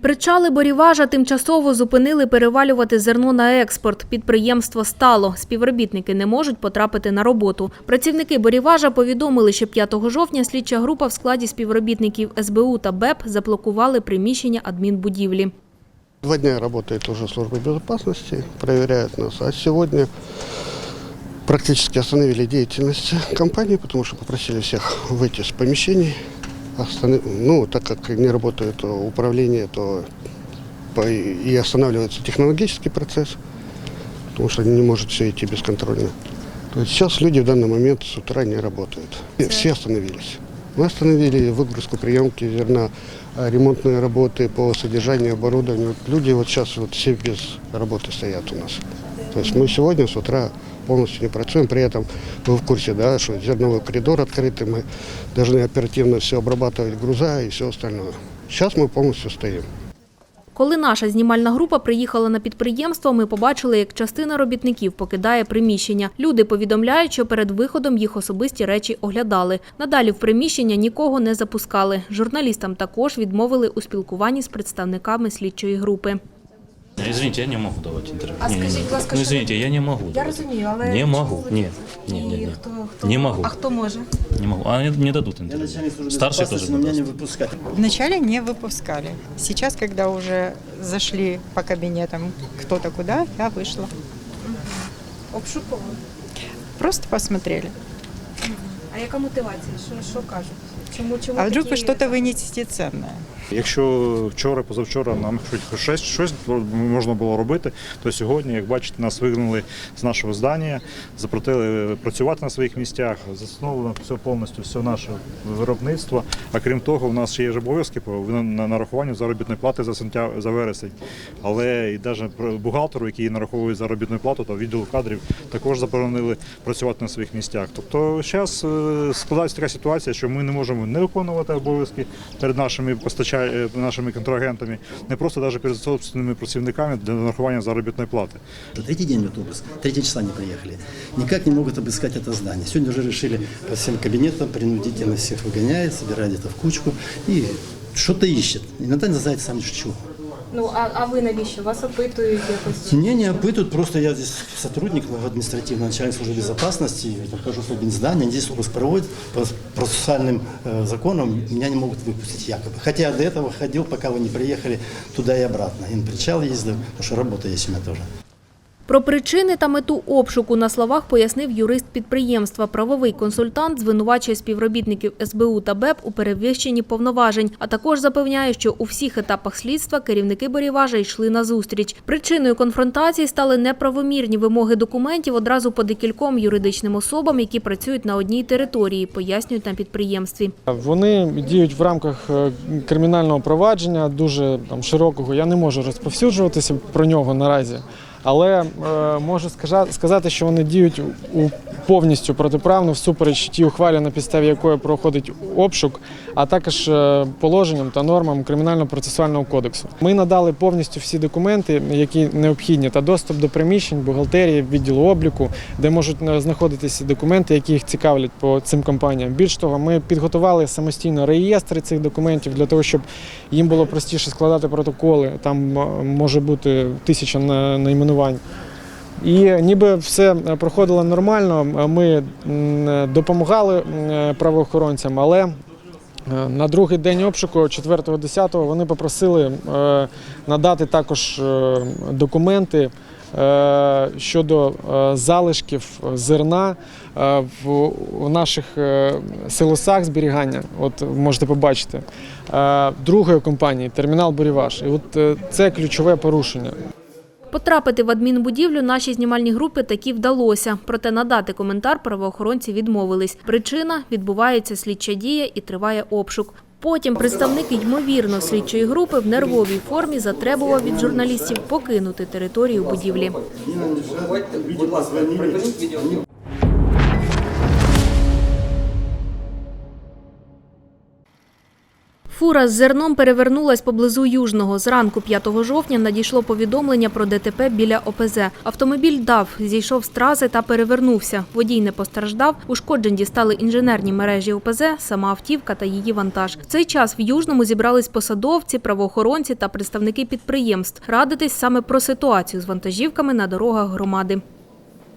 Причали Боріважа тимчасово зупинили перевалювати зерно на експорт. Підприємство стало. Співробітники не можуть потрапити на роботу. Працівники Боріважа повідомили, що 5 жовтня слідча група в складі співробітників СБУ та БЕП заблокували приміщення адмінбудівлі. Два дня работает уже служба безопасности, проверяют нас. А сегодня практически остановили деятельность компании, потому что попросили всех выйти с помещений. Ну, так как не работает управление, то и останавливается технологический процесс, потому что не может все идти бесконтрольно. То есть сейчас люди в данный момент с утра не работают. Все остановились. Мы остановили выгрузку, приемки зерна, а ремонтные работы по содержанию оборудования. Люди вот сейчас вот все без работы стоят у нас. То есть мы сегодня с утра полностью не працюем. При этом вы в курсе, да, что зерновой коридор открытый, мы должны оперативно все обрабатывать груза и все остальное. Сейчас мы полностью стоим. Коли наша знімальна група приїхала на підприємство, ми побачили, як частина робітників покидає приміщення. Люди повідомляють, що перед виходом їх особисті речі оглядали. Надалі в приміщення нікого не запускали. Журналістам також відмовили у спілкуванні з представниками слідчої групи. Извините, я не можу давати інтерв'ю. А Ні, ні, скажіть, ні. будь ласка, ну, що- извините, я не можу. Я давати. розумію, але Не що можу. ви- Ні. Ні, ні, І ні. Хто, хто? Не можу. А хто може? Не можу. А не, не дадуть Я інтерв'ю. начальник службы Старший безопасности, теж но не меня не дасть. выпускали. Вначале не выпускали. Сейчас, когда уже зашли по кабинетам кто-то куда, я вышла. Обшуковано. Просто посмотрели. А яка мотивація? Що, що кажуть? Чому, чому А вдруг такі... вы что-то вынесете ценное? Якщо вчора, позавчора нам щось, щось можна було робити, то сьогодні, як бачите, нас вигнали з нашого здання, запротили працювати на своїх місцях, засновано все повністю все наше виробництво. А крім того, у нас ще є обов'язки по на нарахуванню заробітної плати за сентя за вересень. Але і навіть бухгалтеру, який нараховує заробітну плату, та відділу кадрів також заборонили працювати на своїх місцях. Тобто зараз складається така ситуація, що ми не можемо не виконувати обов'язки перед нашими постачальниками, нашими контрагентами, не просто навіть перед собственними працівниками для нарахування заробітної плати. Уже Третий день идет обыск, третьи числа не приехали. Никак не могут обыскать это здание. Сегодня уже решили по всем кабинетам принудительно всех выгоняет, собирает где-то в кучку и что-то ищет. Иногда не знает сам чего. Ну, а, а ви навіщо? Вас опитують якось? Не, не опытывают, просто я здесь сотрудник административного начальник службы безопасности, нахожусь в одном здании, здесь обыск проводят по процессуальным э, законам, меня не могут выпустить якобы. Хотя я до этого ходил, пока вы не приехали туда и обратно. И на причал ездил, потому что работа есть у меня тоже. Про причини та мету обшуку на словах пояснив юрист підприємства. Правовий консультант звинувачує співробітників СБУ та БЕП у перевищенні повноважень, а також запевняє, що у всіх етапах слідства керівники Боріважа йшли на зустріч. Причиною конфронтації стали неправомірні вимоги документів одразу по декільком юридичним особам, які працюють на одній території, пояснюють на підприємстві. Вони діють в рамках е, кримінального провадження, дуже там широкого. Я не можу розповсюджуватися про нього наразі. Але е, можу сказати, що вони діють у повністю протиправно всупереч тій ухвалі, на підставі якої проходить обшук, а також е, положенням та нормам кримінально-процесуального кодексу. Ми надали повністю всі документи, які необхідні, та доступ до приміщень, бухгалтерії, відділу обліку, де можуть е, знаходитися документи, які їх цікавлять по цим компаніям. Більш того, ми підготували самостійно реєстри цих документів для того, щоб їм було простіше складати протоколи. Там е, може бути тисяча на- найменувань. І ніби все проходило нормально. Ми допомагали правоохоронцям, але на другий день обшуку, 4.10, вони попросили е, надати також е, документи е, щодо е, залишків зерна е, в наших е, силосах зберігання. От можете побачити е, другої компанії термінал Боріваш. І от е, це ключове порушення. Потрапити в адмінбудівлю нашій знімальній групи таки вдалося. Проте надати коментар правоохоронці відмовились. Причина – відбувається слідча дія і триває обшук. Потім представник ймовірно слідчої групи в нервовій формі затребував від журналістів покинути територію будівлі. Фура з зерном перевернулась поблизу Южного. Зранку 5 жовтня надійшло повідомлення про ДТП біля ОПЗ. Автомобіль дав, зійшов з траси та перевернувся. Водій не постраждав. Ушкоджень дістали інженерні мережі ОПЗ, сама автівка та її вантаж. В цей час в Южному зібрались посадовці, правоохоронці та представники підприємств. Радитись саме про ситуацію з вантажівками на дорогах громади.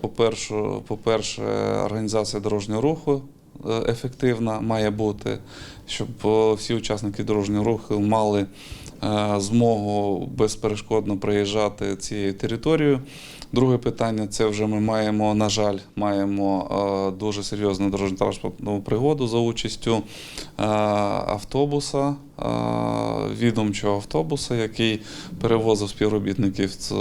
По-перше, по-перше, організація дорожнього руху ефективна має бути, щоб е, всі учасники дорожнього руху мали е, змогу безперешкодно проїжджати цією територією. Друге питання це вже ми маємо, на жаль, маємо е, дуже серйозну дорожньо-транспортну пригоду за участю е, автобуса, е, відомчого автобуса, який перевозив співробітників з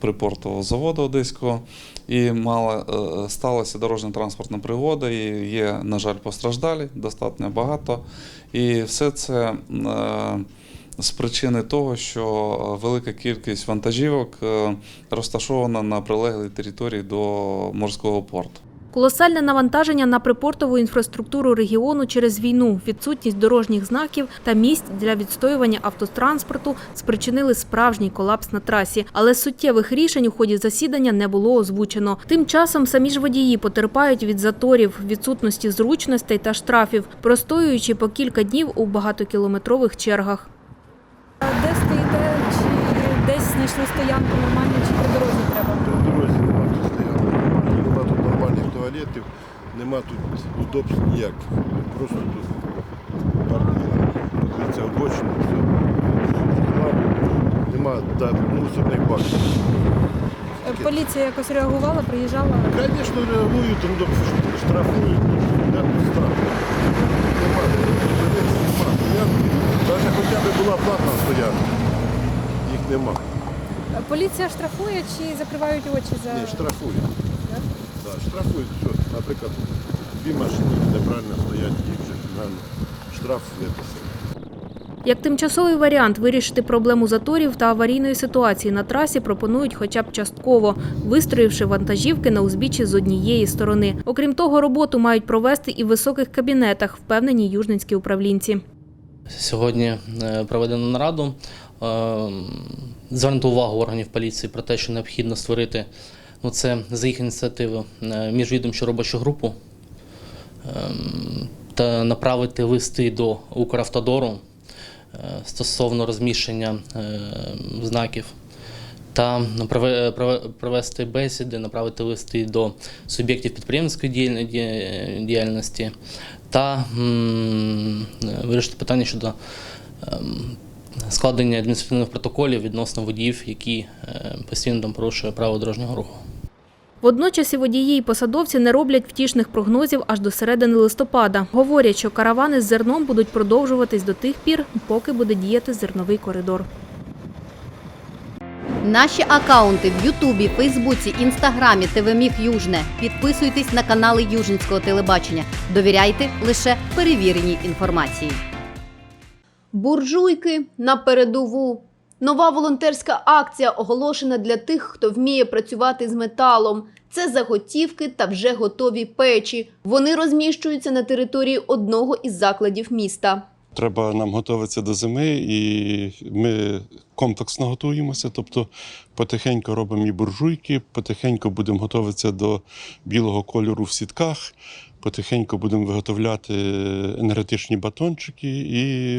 припортового заводу Одеського. І мала, е, сталася дорожня транспортна пригода, і є, на жаль, постраждалі, достатньо багато. І все це е, з причини того, що велика кількість вантажівок е, розташована на прилеглій території до морського порту. Колосальне навантаження на припортову інфраструктуру регіону через війну, відсутність дорожніх знаків та місць для відстоювання автотранспорту спричинили справжній колапс на трасі. Але суттєвих рішень у ході засідання не було озвучено. Тим часом самі ж водії потерпають від заторів, відсутності зручностей та штрафів, простоюючи по кілька днів у багатокілометрових чергах. А де стоїте? Чи десь знайшли стоянку нормальну, чи по дорозі треба? По дорозі нема тут стоянки, нема тут нормальних туалетів, нема тут удобств ніяких. Просто тут обочину, все. Нема, мусорних баків. Е, Поліція якось реагувала, приїжджала. Звісно, реагують, ну, штрафують, штраф. Навіть хоча б була платна стоянка, їх нема. Е, Поліція штрафує чи закривають очі за Ні, штрафують. Да, штрафують, що, наприклад, дві машини неправильно стоять, їх вже фінально штраф виписали. Як тимчасовий варіант вирішити проблему заторів та аварійної ситуації на трасі пропонують хоча б частково, вистроївши вантажівки на узбіччі з однієї сторони. Окрім того, роботу мають провести і в високих кабінетах, впевнені южненські управлінці. Сьогодні е, проведено нараду. Звернуто увагу органів поліції про те, що необхідно створити ну, це за їх ініціативи е, міжвідомчу робочу групу ем, та направити листи до Укравтодору е, стосовно розміщення е, знаків. Та прове- прове- провести бесіди, направити листи до суб'єктів підприємницької діяльності та вирішити питання щодо ем, складення адміністративних протоколів відносно водіїв, які е, постійно там порушують право дорожнього руху. Водночас і водії і посадовці не роблять втішних прогнозів аж до середини листопада. Говорять, що каравани з зерном будуть продовжуватись до тих пір, поки буде діяти зерновий коридор. Наші акаунти в Ютубі, Фейсбуці, Інстаграмі, ТВ Южне. Підписуйтесь на канали Южницького телебачення. Довіряйте лише перевіреній інформації. Буржуйки на передову. Нова волонтерська акція оголошена для тих, хто вміє працювати з металом. Це заготівки та вже готові печі. Вони розміщуються на території одного із закладів міста. Треба нам готуватися до зими, і ми комплексно готуємося. Тобто потихеньку робимо і буржуйки, потихеньку будемо готуватися до білого кольору в сітках, потихеньку будемо виготовляти енергетичні батончики і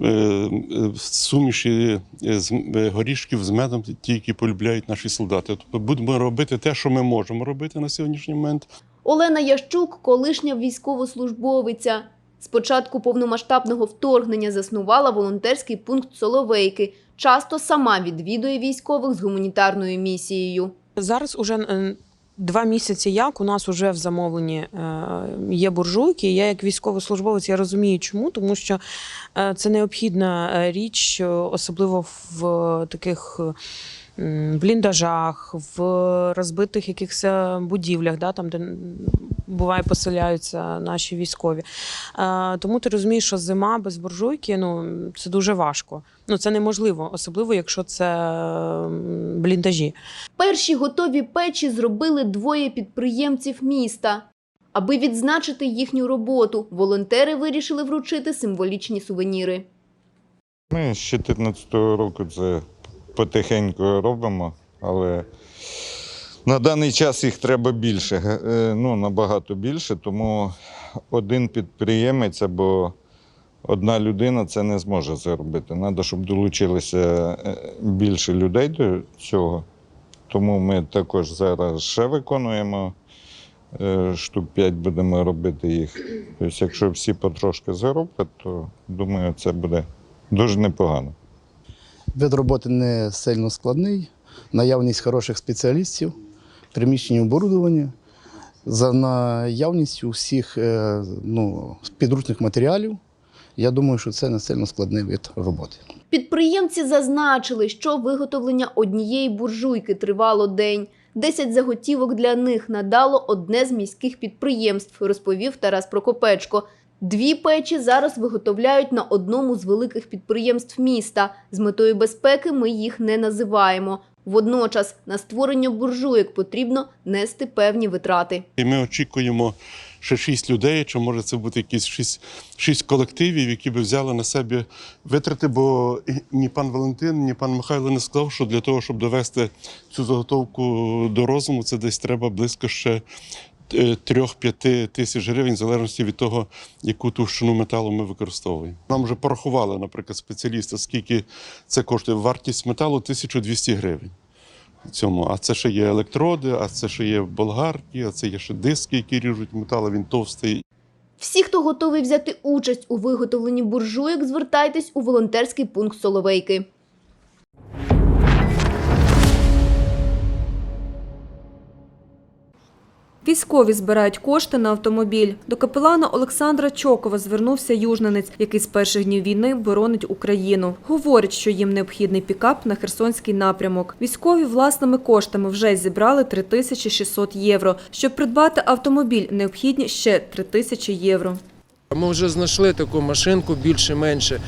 е, е, суміші з е, горішків з медом, ті, які полюбляють наші солдати. Тобто будемо робити те, що ми можемо робити на сьогоднішній момент. Олена Ящук, колишня військовослужбовиця. З початку повномасштабного вторгнення заснувала волонтерський пункт Соловейки. Часто сама відвідує військових з гуманітарною місією. Зараз уже два місяці як у нас вже в замовленні е, є буржуйки. Я як військовослужбовець я розумію, чому, тому що е, це необхідна е, річ, особливо в таких. Бліндажах, в розбитих якихось будівлях, да, там, де буває поселяються наші військові. Е, тому ти розумієш, що зима без буржуйки ну, це дуже важко. Ну, це неможливо, особливо якщо це бліндажі. Перші готові печі зробили двоє підприємців міста. Аби відзначити їхню роботу, волонтери вирішили вручити символічні сувеніри. Ми з 2014 року це потихеньку робимо, але на даний час їх треба більше, е, ну набагато більше, тому один підприємець або одна людина це не зможе зробити. Треба, щоб долучилося е, більше людей до цього. Тому ми також зараз ще виконуємо. е, Штук 5 будемо робити їх. Тобто, якщо всі потрошки зароблять, то думаю, це буде дуже непогано. Вид роботи не сильно складний, наявність хороших спеціалістів, приміщення оборудування, за наявністю всіх е, ну, підручних матеріалів. Я думаю, що це не сильно складний вид роботи. Підприємці зазначили, що виготовлення однієї буржуйки тривало день. Десять заготівок для них надало одне з міських підприємств, розповів Тарас Прокопечко. Дві печі зараз виготовляють на одному з великих підприємств міста. З метою безпеки ми їх не називаємо. Водночас на створення буржуєк потрібно нести певні витрати. І ми очікуємо ще шість людей, чи може це бути якісь шість, шість колективів, які би взяли на себе витрати, бо ні пан Валентин, ні пан Михайло не сказав, що для того, щоб довести цю заготовку до розуму, це десь треба близько ще е, трьох-п'яти тисяч гривень, в залежності від того, яку товщину металу ми використовуємо. Нам вже порахували, наприклад, спеціалісти, скільки це коштує. Вартість металу 1200 гривень. Цьому, а це ще є електроди, а це ще є болгарки, а це є ще диски, які ріжуть метал, він товстий. Всі, хто готовий взяти участь у виготовленні буржуєк, звертайтесь у волонтерський пункт Соловейки. Військові збирають кошти на автомобіль. До капелана Олександра Чокова звернувся южненець, який з перших днів війни боронить Україну. Говорить, що їм необхідний пікап на Херсонський напрямок. Військові власними коштами вже зібрали 3600 євро. Щоб придбати автомобіль, необхідні ще 3000 євро. Ми вже знайшли таку машинку більше-менше.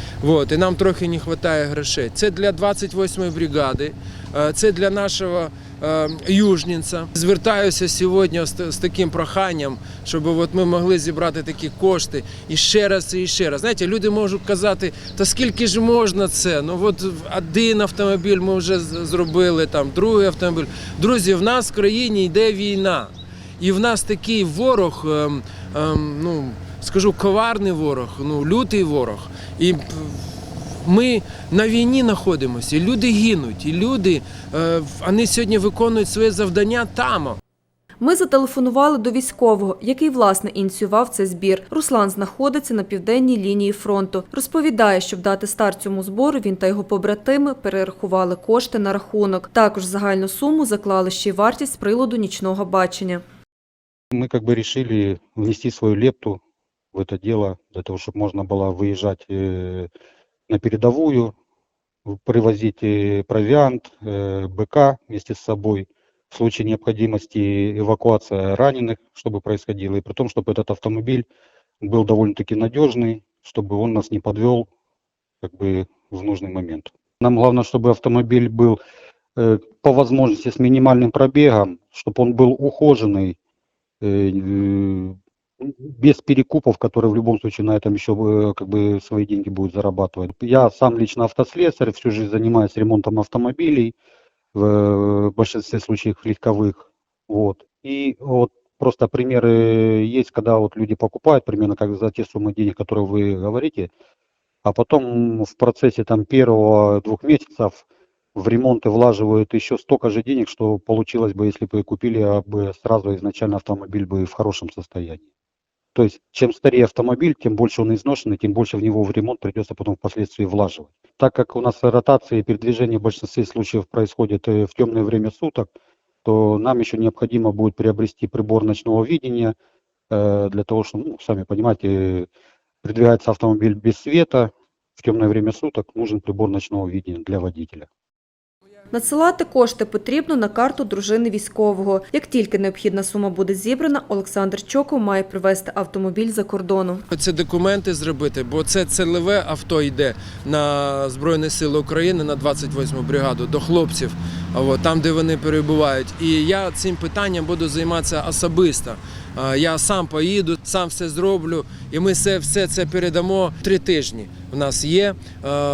І нам трохи не вистачає грошей. Це для 28-ї бригади, це для нашого е, южненця. Звертаюся сьогодні з, таким проханням, щоб от ми могли зібрати такі кошти і ще раз, і ще раз. Знаєте, люди можуть казати, та скільки ж можна це? Ну от один автомобіль ми вже зробили, там другий автомобіль. Друзі, в нас в країні йде війна. І в нас такий ворог, ем, ем, ну скажу, коварний ворог, ну лютий ворог. І ми на війні знаходимося, і люди гинуть, і люди е, вони сьогодні виконують своє завдання там. Ми зателефонували до військового, який власне ініціював цей збір. Руслан знаходиться на південній лінії фронту. Розповідає, щоб дати старт цьому збору, він та його побратими перерахували кошти на рахунок. Також в загальну суму заклали ще й вартість приладу нічного бачення. Мы как бы решили внести свою лепту в это дело, для того, чтобы можно было выезжать э, на передовую, привозить э, провиант, э, БК вместе с собой, в случае необходимости эвакуация раненых, чтобы происходило, и при том, чтобы этот автомобиль был довольно-таки надежный, чтобы он нас не подвел как бы в нужный момент. Нам главное, чтобы автомобиль был э, по возможности с минимальным пробегом, чтобы он был ухоженный, э, э, без перекупов, которые в любом случае на этом еще э, как бы свои деньги будут зарабатывать. Я сам лично автослесарь, всю жизнь занимаюсь ремонтом автомобилей, в большинстве случаев легковых. Вот. И вот просто примеры есть, когда вот люди покупают примерно как за те суммы денег, которые вы говорите, а потом в процессе там первого-двух месяцев в ремонты влаживают еще столько же денег, что получилось бы, если бы купили а, бы сразу изначально автомобиль бы в хорошем состоянии. То есть, чем старее автомобиль, тем больше он изношенный, тем больше в него в ремонт придется потом впоследствии влаживать. Так как у нас ротация и передвижение в большинстве случаев происходит э, в темное время суток, то нам еще необходимо будет приобрести прибор ночного видения, э, для того, чтобы, ну, сами понимаете, передвигается автомобиль без света, в темное время суток нужен прибор ночного видения для водителя. Надсилати кошти потрібно на карту дружини військового. Як тільки необхідна сума буде зібрана, Олександр Чоков має привезти автомобіль за кордону. Це документи зробити, бо це цільове авто йде на Збройні Сили України на 28-му бригаду до хлопців, там, де вони перебувають. І я цим питанням буду займатися особисто. Я сам поїду, сам все зроблю, і ми все, все це передамо три тижні. У нас є.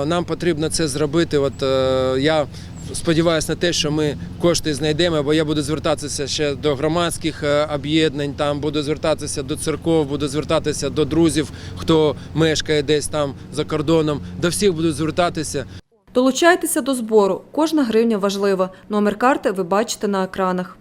Нам потрібно це зробити. От е, я сподіваюся на те, що ми кошти знайдемо, бо я буду звертатися ще до громадських е, об'єднань, там буду звертатися до церков, буду звертатися до друзів, хто мешкає десь там за кордоном. До всіх буду звертатися. Долучайтеся до збору. Кожна гривня важлива. Номер карти ви бачите на екранах.